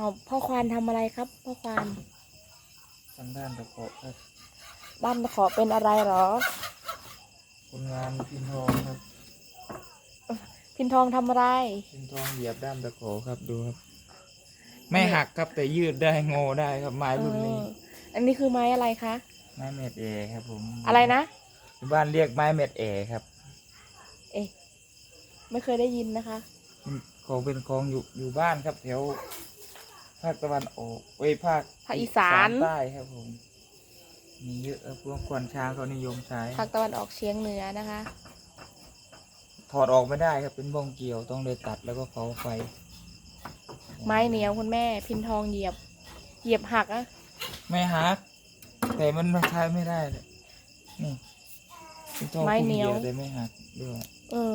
เอาพ่อควานทำอะไรครับ พ่อควานทางด้านตะเกาะครับบ้านขอเป็นอะไรเหรอคนงานพินทองครับ พินทองทำอะไร พินทองเหยียบด้ามตะขอครับดูครับ ไม่หักครับแต่ยืดได้งอได้ครับไม้รุ่นนี้เอออันนี้คือไม้อะไรคะ ไม้เม็ดเอครับผม อะไรนะที่บ้านเรียกไม้เม็ดเอครับ เอ๊ะไม่เคยได้ยินนะคะมันของเป็นของอยู่อยู่บ้านครับแถว ภาคตะวันออกเอ้ยภาคภาคอีสาน ใต้ครับผม มีเยอะครับพวกควนช้างเขานิยมใช้ ภาคตะวันออกเฉียงเหนือนะคะ ถอดออกไม่ได้ครับเป็นบ้องเกี่ยวต้องเลยตัดแล้วก็เผาไฟไม้เหนียวคุณแม่ พินทองเหยียบ เหยียบหักอะไม่หัก แต่มันใช้ไม่ได้เลยนี่เป็นท่อไม้คุมเหนีเหยยววแต่ไม่หักด้วย เออ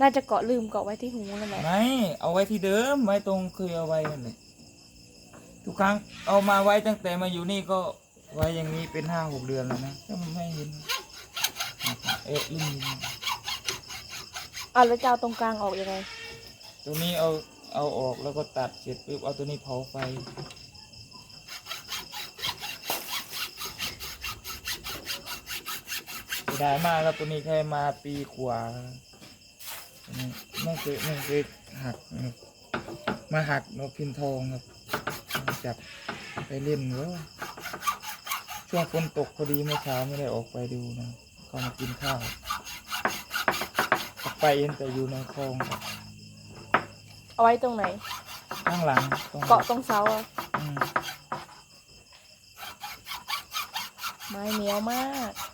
น่าจะเกาะลืมเกาะไว้ที่หูนั่นแหละไม่เอาไว้ที่เดิมไว้ตรงเคยเอาไว้นั่นเลยทุกครั้งเอามาไว้ตั้งแต่มาอยู่นี่ก็ไว้อย่างนี้เป็นห้าหกเดือนแล้วนะก็มันไม่เห็นเอ๊ะลิ่มอะแล้วจะเอาตรงกลางออกยังไงตัวนี้เอาเอาออกแล้วก็ตัดเสร็จปุ๊บเอาตัวนี้เผาไฟเสียดายมากครับตัวนี้แค่มาปีกว่าตัว นี้ไม่เคยไม่เคยหักนะครับมาหักนกพินทองครับมาจับไปเล่นเว้ยช่วงฝนตกพอดีเมื่อเช้าไม่ได้ออกไปดูนะก็มากินข้าวออกไปเองแต่อยู่ในคลองครับเอาไว้ตรงไหน ข้างหลังตรงเกาะตรงเสาอะอืมไม้เหนียวมากไ